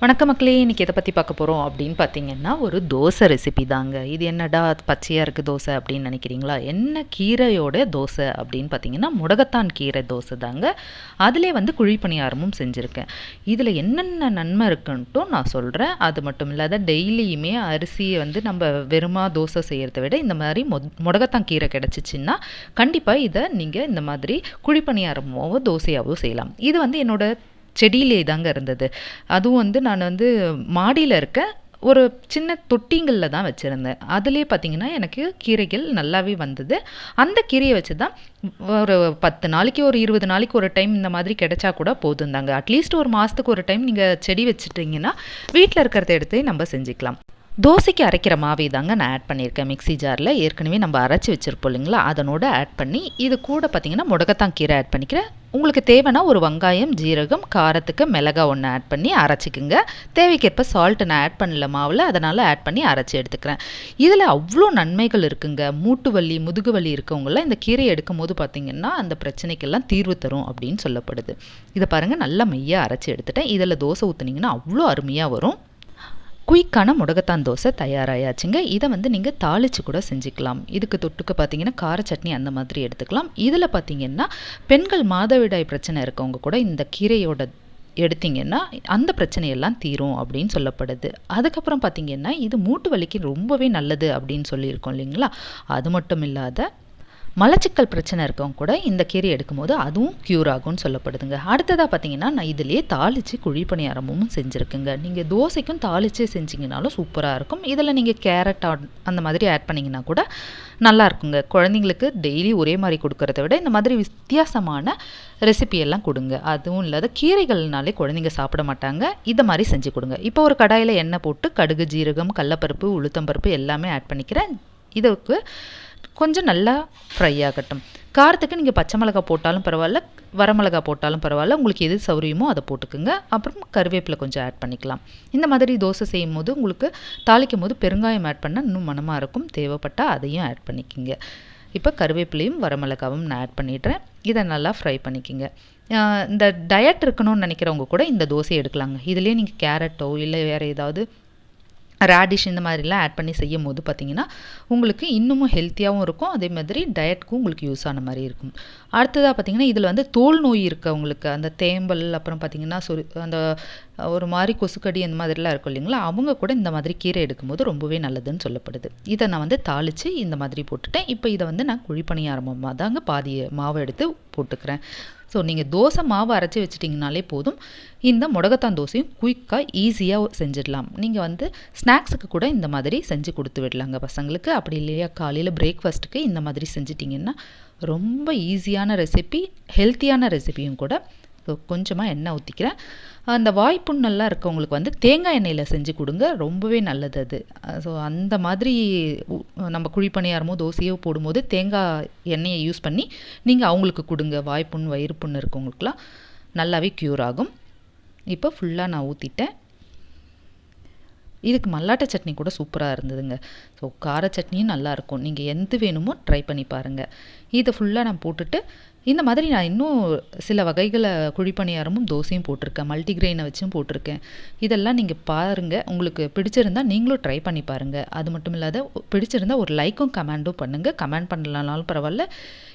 வணக்க மக்களே இன்றைக்கி எதை பற்றி பார்க்க போகிறோம் அப்படின்னு பார்த்தீங்கன்னா ஒரு தோசை ரெசிபி தாங்க. இது என்னடா பச்சையாக இருக்குது தோசை அப்படின்னு நினைக்கிறீங்களா? என்ன கீரையோட தோசை அப்படின்னு பார்த்தீங்கன்னா முடகத்தான் கீரை தோசை தாங்க. அதிலே வந்து குழிப்பணியாரமும் செஞ்சுருக்கேன். இதில் என்னென்ன நன்மை இருக்குன்ட்டும் நான் சொல்கிறேன் அது மட்டும் இல்லாத டெய்லியுமே அரிசியை வந்து நம்ம வெறுமா தோசை செய்கிறத விட இந்த மாதிரி மொ முடகத்தான் கீரை கிடச்சிச்சின்னா கண்டிப்பாக இதை நீங்கள் இந்த மாதிரி குழிப்பணியாரமாவோ தோசையாவோ செய்யலாம். இது வந்து என்னோட செடியிலே தாங்க இருந்தது. அதுவும் வந்து நான் வந்து மாடியில் இருக்க ஒரு சின்ன தொட்டிங்களில் தான் வச்சுருந்தேன். அதுலேயே பார்த்தீங்கன்னா எனக்கு கீரைகள் நல்லாவே வந்தது. அந்த கீரையை வச்சு தான் ஒரு பத்து நாளைக்கு ஒரு இருபது நாளைக்கு ஒரு டைம் இந்த மாதிரி கிடைச்சா கூட போதும் தாங்க அட்லீஸ்ட் ஒரு மாதத்துக்கு ஒரு டைம் நீங்கள் செடி வச்சுட்டிங்கன்னா வீட்டில் இருக்கிறத எடுத்து நம்ம செஞ்சுக்கலாம். தோசைக்கு அரைக்கிற மாவே தாங்க நான் ஆட் பண்ணியிருக்கேன். மிக்ஸி ஜாரில் ஏற்கனவே நம்ம அரைச்சி வச்சுருப்போம் இல்லைங்களா? அதனோட ஆட் பண்ணி இது கூட பார்த்தீங்கன்னா முடக்கத்தான் கீரை ஆட் பண்ணிக்கிறேன். உங்களுக்கு தேவைன்னா ஒரு வெங்காயம் ஜீரகம் காரத்துக்கு மிளகா ஒன்று ஆட் பண்ணி அரைச்சிக்குங்க. தேவைக்கேற்ப சால்ட் நான் ஆட் பண்ணல மாவில் அதனால் ஆட் பண்ணி அரைச்சி எடுத்துக்கிறேன். இதில் அவ்வளோ நன்மைகள் இருக்குங்க. மூட்டு வலி முதுகு வலி இருக்கவங்களாம் இந்த கீரையை எடுக்கும் போது பார்த்திங்கன்னா அந்த பிரச்சனைக்கெல்லாம் தீர்வு தரும் அப்படின்னு சொல்லப்படுது. இதை பாருங்கள் நல்லா மையாக அரைச்சி எடுத்துட்டேன். இதில் தோசை ஊற்றுனீங்கன்னா அவ்வளோ அருமையாக வரும். குயிக்கான முடகத்தான் தோசை தயாராயாச்சுங்க. இதை வந்து நீங்கள் தாளித்து கூட செஞ்சுக்கலாம். இதுக்கு தொட்டுக்கு பார்த்தீங்கன்னா கார சட்னி அந்த மாதிரி எடுத்துக்கலாம். இதில் பார்த்தீங்கன்னா பெண்கள் மாதவிடாய் பிரச்சனை இருக்கவங்க கூட இந்த கீரையோட எடுத்திங்கன்னா அந்த பிரச்சனையெல்லாம் தீரும் அப்படின்னு சொல்லப்படுது. அதுக்கப்புறம் பார்த்திங்கன்னா இது மூட்டு வலிக்கு ரொம்பவே நல்லது அப்படின்னு சொல்லியிருக்கோம் இல்லைங்களா? அது மட்டும் இல்லாத மலச்சிக்கல் பிரச்சனை இருக்கவங்க கூட இந்த கீரை எடுக்கும்போது அதுவும் க்யூர் ஆகும்னு சொல்லப்படுதுங்க. அடுத்ததாக பார்த்தீங்கன்னா நான் இதிலேயே தாளித்து குழி பணியாரமும் செஞ்சுருக்குங்க. நீங்கள் தோசைக்கும் தாளித்து செஞ்சிங்கனாலும் சூப்பராக இருக்கும். இதில் நீங்கள் கேரட் அந்த மாதிரி ஆட் பண்ணிங்கன்னா கூட நல்லா இருக்குங்க. குழந்தைங்களுக்கு டெய்லி ஒரே மாதிரி கொடுக்கறத விட இந்த மாதிரி வித்தியாசமான ரெசிபியெல்லாம் கொடுங்க. அதுவும் இல்லாத கீரைகள்னாலே குழந்தைங்க சாப்பிட மாட்டாங்க. இதை மாதிரி செஞ்சு கொடுங்க. இப்போ ஒரு கடாயில் எண்ணெய் போட்டு கடுகு ஜீரகம் கடலப்பருப்பு உளுத்தம்பருப்பு எல்லாமே ஆட் பண்ணிக்கிறேன். இதுக்கு கொஞ்சம் நல்லா ஃப்ரை ஆகட்டும். காரத்துக்கு நீங்கள் பச்சை மிளகா போட்டாலும் பரவாயில்ல வரமிளகா போட்டாலும் பரவாயில்ல உங்களுக்கு எது சௌரியமோ அதை போட்டுக்குங்க. அப்புறம் கருவேப்பிலை கொஞ்சம் ஆட் பண்ணிக்கலாம். இந்த மாதிரி தோசை செய்யும் போது உங்களுக்கு தாளிக்கும் போது பெருங்காயம் ஆட் பண்ணால் இன்னும் மனமாக இருக்கும். தேவைப்பட்டால் அதையும் ஆட் பண்ணிக்கிங்க. இப்போ கருவேப்பிலையும் வரமிளகாவும் நான் ஆட் பண்ணிடுறேன். இதை நல்லா ஃப்ரை பண்ணிக்கிங்க. இந்த டயட் இருக்கணும்னு நினைக்கிறவங்க கூட இந்த தோசையை எடுக்கலாங்க. இதுலேயே நீங்கள் கேரட்டோ இல்லை வேறு ஏதாவது ரேடிஷ் இந்த மாதிரிலாம் ஆட் பண்ணி செய்யும் போது பார்த்திங்கன்னா உங்களுக்கு இன்னமும் ஹெல்த்தியாகவும் இருக்கும். அதே மாதிரி டயட்க்கும் உங்களுக்கு யூஸ் ஆன மாதிரி இருக்கும். அடுத்ததாக பார்த்திங்கன்னா இதில் வந்து தோல் நோய் இருக்கவங்களுக்கு அந்த தேம்பல் அப்புறம் பார்த்திங்கன்னா சொரு அந்த ஒரு மாதிரி கொசுக்கடி இந்த மாதிரிலாம் இருக்கும் இல்லைங்களா? அவங்க கூட இந்த மாதிரி கீரை எடுக்கும்போது ரொம்பவே நல்லதுன்னு சொல்லப்படுது. இதை நான் வந்து தாளித்து இந்த மாதிரி போட்டுட்டேன். இப்போ இதை வந்து நான் குழிப்பணியாரமாக தாங்க பாதி மாவை எடுத்து போட்டுக்கிறேன். ஸோ நீங்கள் தோசை மாவு அரைச்சி வச்சிட்டிங்கனாலே போதும். இந்த முடகத்தான் தோசையும் குயிக்காக ஈஸியாக செஞ்சிடலாம். நீங்கள் வந்து ஸ்நாக்ஸுக்கு கூட இந்த மாதிரி செஞ்சு கொடுத்து விடலாங்க பசங்களுக்கு. அப்படி இல்லையா? காலையில் பிரேக்ஃபாஸ்ட்டுக்கு இந்த மாதிரி செஞ்சிட்டிங்கன்னா ரொம்ப ஈஸியான ரெசிபி ஹெல்த்தியான ரெசிபியும் கூட கொஞ்சமாக எண்ணெய் ஊற்றிக்கிறேன் அந்த வாய்ப்புண்ணெல்லாம் இருக்கவங்களுக்கு வந்து தேங்காய் எண்ணெயில் செஞ்சு கொடுங்க ரொம்பவே நல்லது அது. ஸோ அந்த மாதிரி நம்ம குழிப்பணியாரமோ தோசையோ போடும்போது தேங்காய் எண்ணெயை யூஸ் பண்ணி நீங்கள் அவங்களுக்கு கொடுங்க. வாய்ப்புண் வயிறு புண்ணு இருக்கவங்களுக்குலாம் நல்லாவே க்யூர் ஆகும். இப்போ ஃபுல்லாக நான் ஊற்றிட்டேன் இதுக்கு மல்லாட்டை சட்னி கூட சூப்பராக இருந்ததுங்க. ஸோ கார சட்னியும் நல்லாயிருக்கும் நீங்கள் எந்த வேணுமோ ட்ரை பண்ணி பாருங்கள் இதை ஃபுல்லாக நான் போட்டுட்டு இந்த மாதிரி நான் இன்னும் சில வகைகளை குழிப்பணியாரமும் தோசையும் போட்டிருக்கேன். மல்டிக்ரெயினை வச்சும் போட்டிருக்கேன். இதெல்லாம் நீங்கள் பாருங்கள் உங்களுக்கு பிடிச்சிருந்தால் நீங்களும் ட்ரை பண்ணி பாருங்கள் அது மட்டும் இல்லாத பிடிச்சிருந்தால் ஒரு லைக்கும் கமெண்டும் பண்ணுங்கள் கமெண்ட் பண்ணலனாலும் பரவாயில்ல.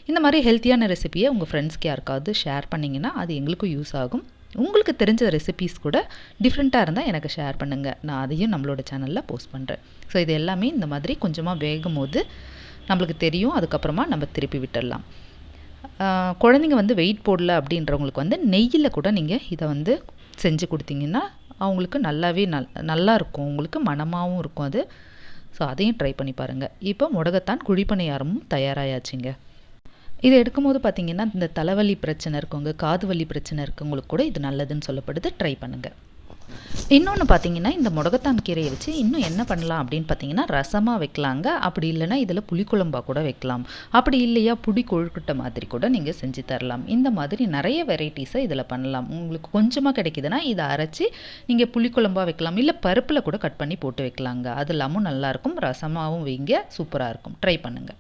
இந்த மாதிரி ஹெல்த்தியான ரெசிபியை உங்கள் ஃப்ரெண்ட்ஸ்க்கு யாருக்காவது ஷேர் பண்ணிங்கன்னா அது எங்களுக்கும் யூஸ் ஆகும். உங்களுக்கு தெரிஞ்ச ரெசிபீஸ் கூட டிஃப்ரெண்ட்டாக இருந்தால் எனக்கு ஷேர் பண்ணுங்கள் நான் அதையும் நம்மளோட சேனலில் போஸ்ட் பண்ணுறேன் ஸோ இது எல்லாமே இந்த மாதிரி கொஞ்சமாக வேகும் போது நம்மளுக்கு தெரியும். அதுக்கப்புறமா நம்ம திருப்பி விட்டுடலாம். குழந்தைங்க வந்து வெயிட் போடல அப்படின்றவங்களுக்கு வந்து நெய்யில் கூட நீங்கள் இதை வந்து செஞ்சு கொடுத்தீங்கன்னா அவங்களுக்கு நல்லாவே நல் நல்லா இருக்கும். உங்களுக்கு மனமாகவும் இருக்கும் அது. ஸோ அதையும் ட்ரை பண்ணி பாருங்கள் இப்போ முடகத்தான் குழிப்பணியாரமும் தயாராகியாச்சுங்க இது எடுக்கும்போது பார்த்தீங்கன்னா இந்த தலைவலி பிரச்சனை இருக்கவங்க காது வலி பிரச்சனை இருக்கவங்களுக்கு கூட இது நல்லதுன்னு சொல்லப்படுது. ட்ரை பண்ணுங்கள் இன்னொன்று பார்த்தீங்கன்னா இந்த முடகத்தான் கீரையை வச்சு இன்னும் என்ன பண்ணலாம் அப்படின்னு பார்த்தீங்கன்னா ரசமாக வைக்கலாங்க. அப்படி இல்லைன்னா இதில் புளிக்குழம்பாக கூட வைக்கலாம். அப்படி இல்லையா புடி கொழுக்கட்டை மாதிரி கூட நீங்கள் செஞ்சு தரலாம். இந்த மாதிரி நிறைய வெரைட்டிஸை இதில் பண்ணலாம். உங்களுக்கு கொஞ்சமாக கிடைக்குதுன்னா இதை அரைச்சி நீங்கள் புளிக்குழம்பாக வைக்கலாம். இல்லை பருப்பில் கூட கட் பண்ணி போட்டு வைக்கலாங்க. அது இல்லாமல் நல்லாயிருக்கும். ரசமாகவும் வைங்க. சூப்பராக இருக்கும். ட்ரை பண்ணுங்கள்